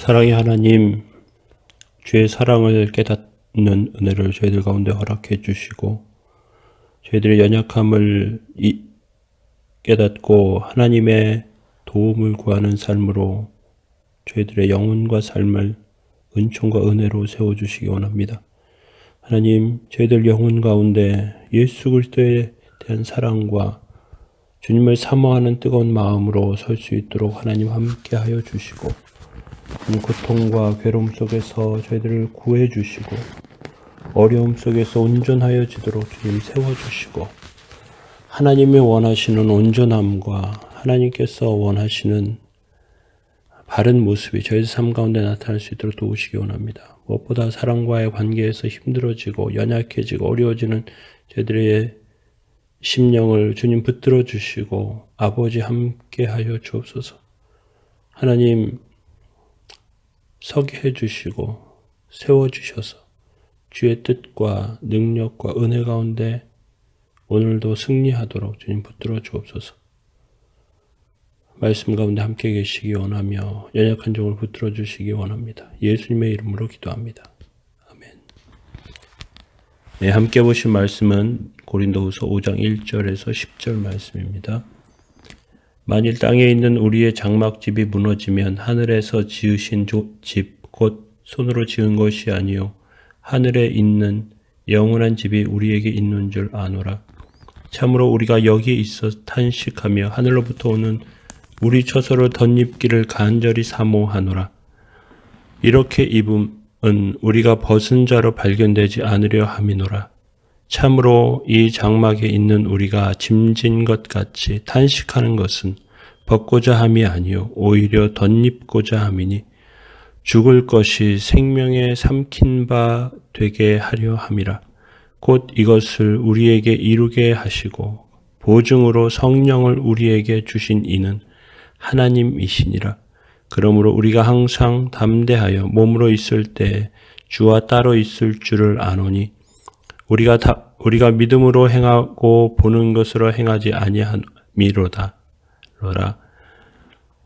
사랑의 하나님, 주의 사랑을 깨닫는 은혜를 저희들 가운데 허락해 주시고, 저희들의 연약함을 이- 깨닫고 하나님의 도움을 구하는 삶으로 저희들의 영혼과 삶을 은총과 은혜로 세워주시기 원합니다. 하나님, 저희들 영혼 가운데 예수 그리스도에 대한 사랑과 주님을 사모하는 뜨거운 마음으로 설 수 있도록 하나님 함께 하여 주시고, 이 고통과 괴로움 속에서 저희들을 구해 주시고 어려움 속에서 온전하여 지도록 주님 세워 주시고 하나님이 원하시는 온전함과 하나님께서 원하시는 바른 모습이 저희 삶 가운데 나타날 수 있도록 도우시기 원합니다. 무엇보다 사랑과의 관계에서 힘들어지고 연약해지고 어려워지는 저희들의 심령을 주님 붙들어 주시고 아버지 함께 하여 주옵소서. 하나님 서게 해주시고 세워주셔서 주의 뜻과 능력과 은혜 가운데 오늘도 승리하도록 주님 붙들어 주옵소서. 말씀 가운데 함께 계시기 원하며 연약한 종을 붙들어 주시기 원합니다. 예수님의 이름으로 기도합니다. 아멘. 네, 함께 보신 말씀은 고린도후서 5장 1절에서 10절 말씀입니다. 만일 땅에 있는 우리의 장막집이 무너지면 하늘에서 지으신 집 곧 손으로 지은 것이 아니요 하늘에 있는 영원한 집이 우리에게 있는 줄 아노라. 참으로 우리가 여기 있어 탄식하며 하늘로부터 오는 우리 처소를 덧입기를 간절히 사모하노라. 이렇게 입음은 우리가 벗은 자로 발견되지 않으려 함이노라. 참으로 이 장막에 있는 우리가 짐진 것 같이 탄식하는 것은 벗고자 함이 아니요 오히려 덧입고자 함이니 죽을 것이 생명에 삼킨 바 되게 하려 함이라. 곧 이것을 우리에게 이루게 하시고 보증으로 성령을 우리에게 주신 이는 하나님이시니라. 그러므로 우리가 항상 담대하여 몸으로 있을 때 주와 따로 있을 줄을 아노니 우리가 다 우리가 믿음으로 행하고 보는 것으로 행하지 아니함이로다. 로라.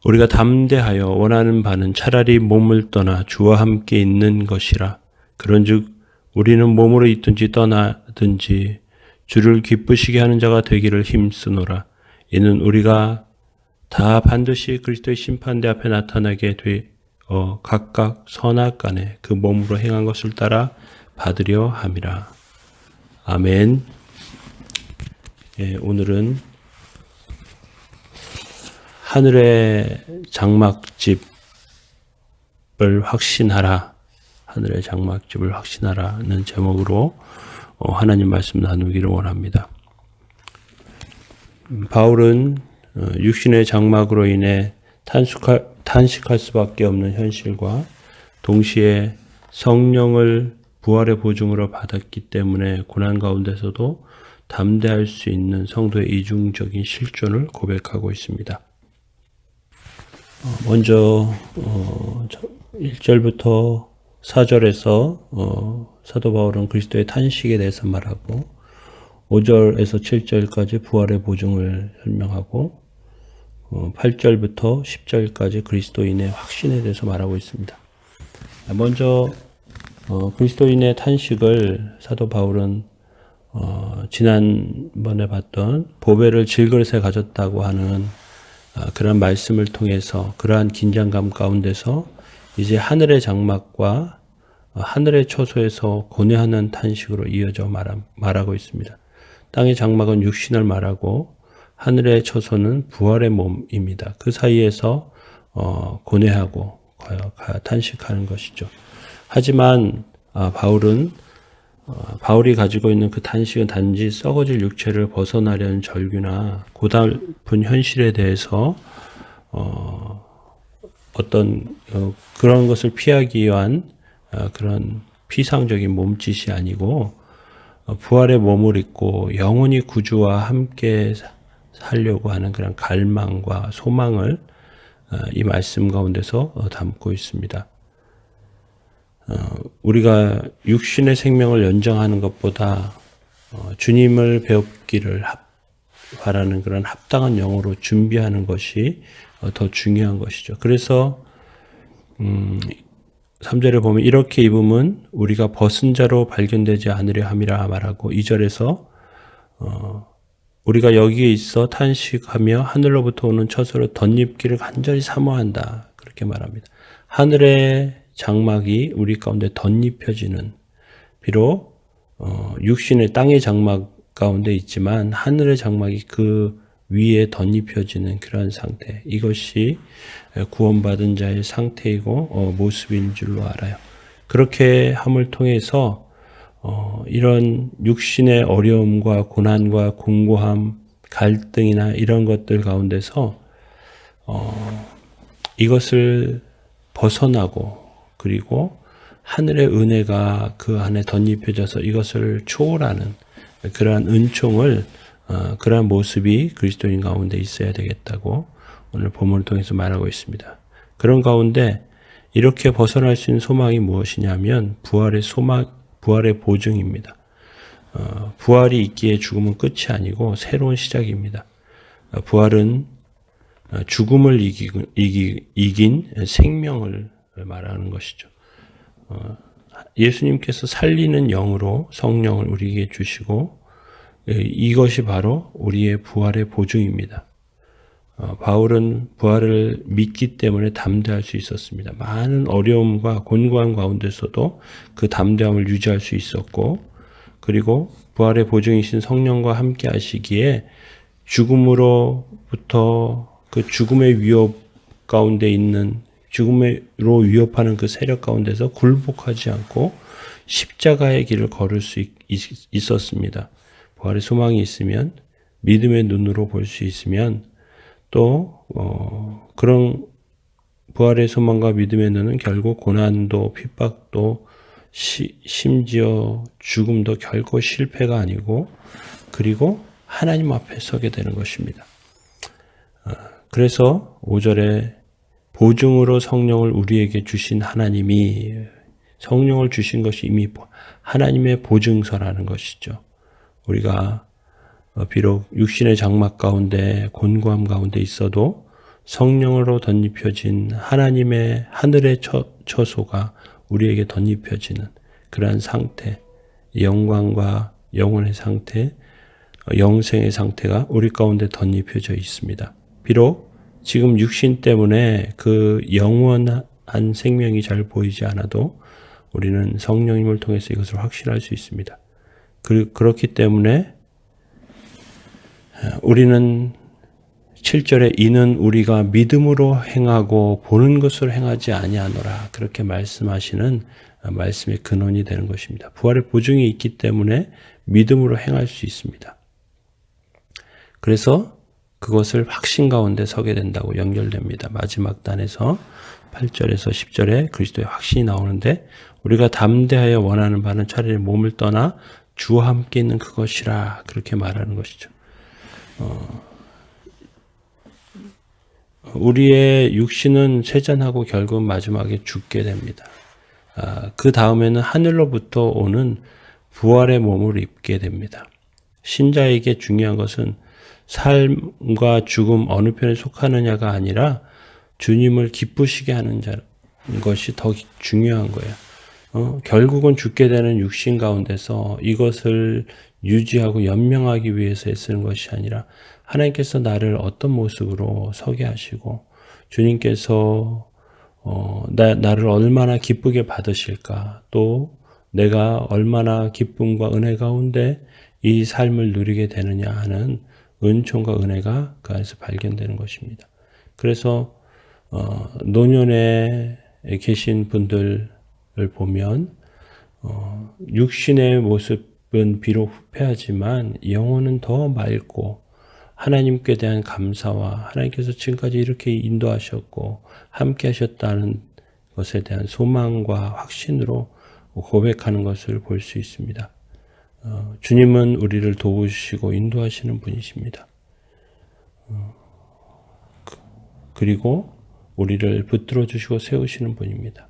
우리가 담대하여 원하는 바는 차라리 몸을 떠나 주와 함께 있는 것이라. 그런즉 우리는 몸으로 있든지 떠나든지 주를 기쁘시게 하는 자가 되기를 힘쓰노라. 이는 우리가 다 반드시 그리스도의 심판대 앞에 나타나게 되어 각각 선악 간에 그 몸으로 행한 것을 따라 받으려 함이라. 아멘. 예, 오늘은 하늘의 장막집을 확신하라. 하늘의 장막집을 확신하라는 제목으로 어, 하나님 말씀 나누기를 원합니다. 음, 바울은 어, 육신의 장막으로 인해 탄식할, 탄식할 수밖에 없는 현실과 동시에 성령을 부활의 보증으로 받았기 때문에 고난 가운데서도 담대할 수 있는 성도의 이중적인 실존을 고백하고 있습니다. 어, 먼저 1절부터 4절에서 어, 사도 바울은 그리스도의 탄식에 대해서 말하고 5절에서 7절까지 부활의 보증을 설명하고 8절부터 어, 10절까지 그리스도인의 확신에 대해서 말하고 있습니다. 먼저 어, 그리스도인의 탄식을 사도 바울은 어, 지난번에 봤던 보배를 질그릇에 가졌다고 하는 어, 그런 말씀을 통해서 그러한 긴장감 가운데서 이제 하늘의 장막과 어, 하늘의 초소에서 고뇌하는 탄식으로 이어져 말하, 말하고 있습니다. 땅의 장막은 육신을 말하고 하늘의 초소는 부활의 몸입니다. 그 사이에서 어, 고뇌하고 탄식하는 것이죠. 하지만 아, 바울은 어, 바울이 가지고 있는 그 단식은 단지 썩어질 육체를 벗어나려는 절규나 고달픈 현실에 대해서 어, 어떤 어, 그런 것을 피하기 위한 어, 그런 피상적인 몸짓이 아니고 어, 부활의 몸을 입고 영원히 구주와 함께 살려고 하는 그런 갈망과 소망을 어, 이 말씀 가운데서 어, 담고 있습니다. 어, 우리가 육신의 생명을 연장하는 것보다 어, 주님을 배웠기를 합, 바라는 그런 합당한 영어로 준비하는 것이 어, 더 중요한 것이죠. 그래서 음, 3절에 보면 이렇게 입으면 우리가 벗은 자로 발견되지 않으려 함이라 말하고 2절에서 어, 우리가 여기에 있어 탄식하며 하늘로부터 오는 처소로 덧입기를 간절히 사모한다. 그렇게 말합니다. 하늘의 장막이 우리 가운데 덧입혀지는 비록 어, 육신의 땅의 장막 가운데 있지만 하늘의 장막이 그 위에 덧입혀지는 그러한 상태. 이것이 구원받은 자의 상태이고 어, 모습인 줄로 알아요. 그렇게 함을 통해서 어, 이런 육신의 어려움과 고난과 공고함, 갈등이나 이런 것들 가운데서 어, 이것을 벗어나고 그리고 하늘의 은혜가 그 안에 덧입혀져서 이것을 초월하는 그러한 은총을 어, 그러한 모습이 그리스도인 가운데 있어야 되겠다고 오늘 본문을 통해서 말하고 있습니다. 그런 가운데 이렇게 벗어날 수 있는 소망이 무엇이냐면 부활의 소망, 부활의 보증입니다. 어, 부활이 있기에 죽음은 끝이 아니고 새로운 시작입니다. 어, 부활은 어, 죽음을 이기, 이기, 이긴 생명을 말하는 것이죠. 어, 예수님께서 살리는 영으로 성령을 우리에게 주시고 예, 이것이 바로 우리의 부활의 보증입니다. 어, 바울은 부활을 믿기 때문에 담대할 수 있었습니다. 많은 어려움과 곤고한 가운데서도 그 담대함을 유지할 수 있었고, 그리고 부활의 보증이신 성령과 함께 하시기에 죽음으로부터 그 죽음의 위협 가운데 있는 죽음으로 위협하는 그 세력 가운데서 굴복하지 않고 십자가의 길을 걸을 수 있, 있었습니다. 부활의 소망이 있으면 믿음의 눈으로 볼 수 있으면 또 어, 그런 부활의 소망과 믿음의 눈은 결국 고난도 핍박도 시, 심지어 죽음도 결코 실패가 아니고 그리고 하나님 앞에 서게 되는 것입니다. 어, 그래서 5절에 보증으로 성령을 우리에게 주신 하나님이 성령을 주신 것이 이미 하나님의 보증서라는 것이죠. 우리가 어, 비록 육신의 장막 가운데 곤고함 가운데 있어도 성령으로 덧입혀진 하나님의 하늘의 처, 처소가 우리에게 덧입혀지는 그러한 상태, 영광과 영혼의 상태, 어, 영생의 상태가 우리 가운데 덧입혀져 있습니다. 비록 지금 육신 때문에 그 영원한 생명이 잘 보이지 않아도 우리는 성령님을 통해서 이것을 확신할 수 있습니다. 그, 그렇기 때문에 우리는 7절에 이는 우리가 믿음으로 행하고 보는 것으로 행하지 아니하노라 그렇게 말씀하시는 말씀의 근원이 되는 것입니다. 부활의 보증이 있기 때문에 믿음으로 행할 수 있습니다. 그래서 그것을 확신 가운데 서게 된다고 연결됩니다. 마지막 단에서 8절에서 10절에 그리스도의 확신이 나오는데 우리가 담대하여 원하는 바는 차라리 몸을 떠나 주와 함께 있는 그것이라 그렇게 말하는 것이죠. 어, 우리의 육신은 쇠잔하고 결국 마지막에 죽게 됩니다. 아, 그 다음에는 하늘로부터 오는 부활의 몸을 입게 됩니다. 신자에게 중요한 것은 삶과 죽음 어느 편에 속하느냐가 아니라 주님을 기쁘시게 하는 자, 것이 더 중요한 거예요. 어, 결국은 죽게 되는 육신 가운데서 이것을 유지하고 연명하기 위해서 애쓰는 것이 아니라 하나님께서 나를 어떤 모습으로 서게 하시고 주님께서 어, 나, 나를 얼마나 기쁘게 받으실까 또 내가 얼마나 기쁨과 은혜 가운데 이 삶을 누리게 되느냐 하는 은총과 은혜가 그 안에서 발견되는 것입니다. 그래서 어, 노년에 계신 분들을 보면 어, 육신의 모습 은 비록 후패하지만 영혼은 더 맑고 하나님께 대한 감사와 하나님께서 지금까지 이렇게 인도하셨고 함께 하셨다는 것에 대한 소망과 확신으로 고백하는 것을 볼 수 있습니다. 어, 주님은 우리를 도우시고 인도하시는 분이십니다. 어, 그, 그리고 우리를 붙들어 주시고 세우시는 분입니다.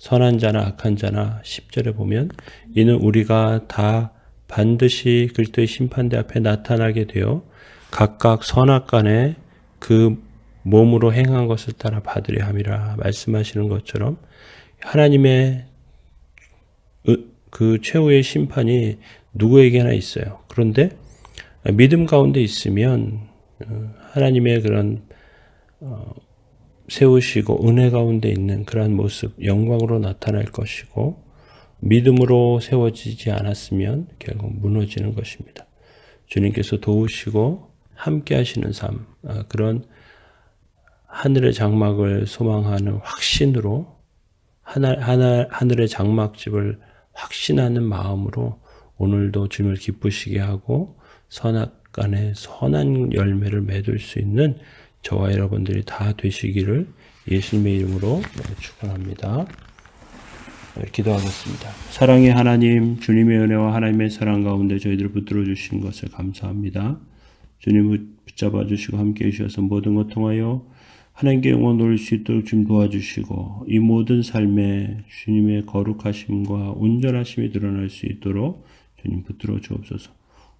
선한 자나 악한 자나 10절에 보면 이는 우리가 다 반드시 그리스도의 심판대 앞에 나타나게 되어 각각 선악 간에 그 몸으로 행한 것을 따라 받으려 함이라 말씀하시는 것처럼 하나님의 그 최후의 심판이 누구에게나 있어요. 그런데 믿음 가운데 있으면 어, 하나님의 그런 어, 세우시고 은혜 가운데 있는 그러한 모습 영광으로 나타날 것이고 믿음으로 세워지지 않았으면 결국 무너지는 것입니다. 주님께서 도우시고 함께 하시는 삶 어, 그런 하늘의 장막을 소망하는 확신으로 하늘, 하늘, 하늘의 장막집을 확신하는 마음으로 오늘도 주님을 기쁘시게 하고 선악 간에 선한 열매를 맺을 수 있는 저와 여러분들이 다 되시기를 예수님의 이름으로 축원합니다. 기도하겠습니다. 사랑의 하나님, 주님의 은혜와 하나님의 사랑 가운데 저희들을 붙들어 주신 것을 감사합니다. 주님을 붙잡아 주시고 함께 해 주셔서 모든 것 통하여 하나님께 영원 돌릴 수 있도록 주님 도와주시고 이 모든 삶에 주님의 거룩하심과 온전하심이 드러날 수 있도록 주님 붙들어 주옵소서.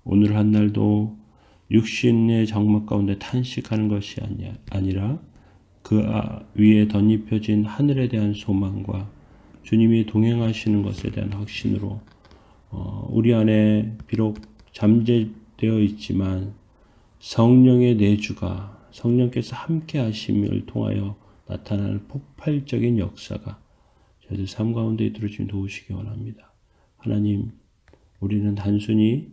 오늘 한 날도 육신의 장막 가운데 탄식하는 것이 아니라 그 아, 위에 덧입혀진 하늘에 대한 소망과 주님이 동행하시는 것에 대한 확신으로 어, 우리 안에 비록 잠재되어 있지만 성령의 내주가 성령께서 함께 하심을 통하여 나타나는 폭발적인 역사가 저희들 삶 가운데 좀 도우시기 원합니다. 하나님, 우리는 단순히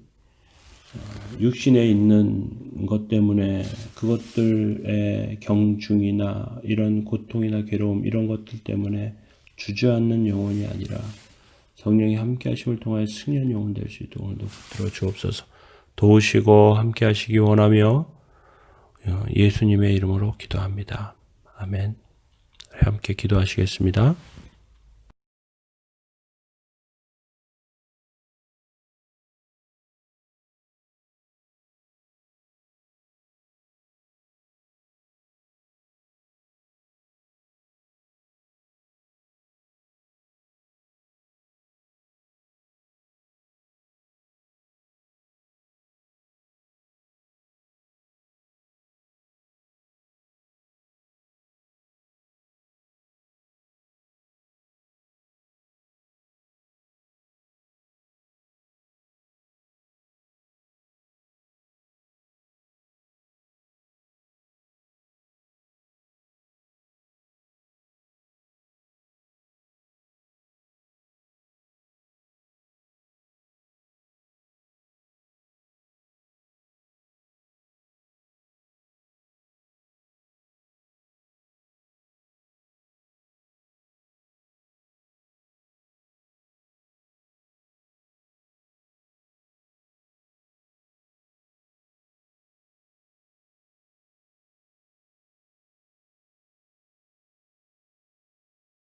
어, 육신에 있는 것 때문에 그것들의 경중이나 이런 고통이나 괴로움 이런 것들 때문에 주저앉는 영혼이 아니라 성령이 함께 하심을 통하여 승리한 영혼 될 수 있도록 오늘도 붙들어 주옵소서 도우시고 함께 하시기 원하며 예수님의 이름으로 기도합니다. 아멘. 함께 기도하시겠습니다.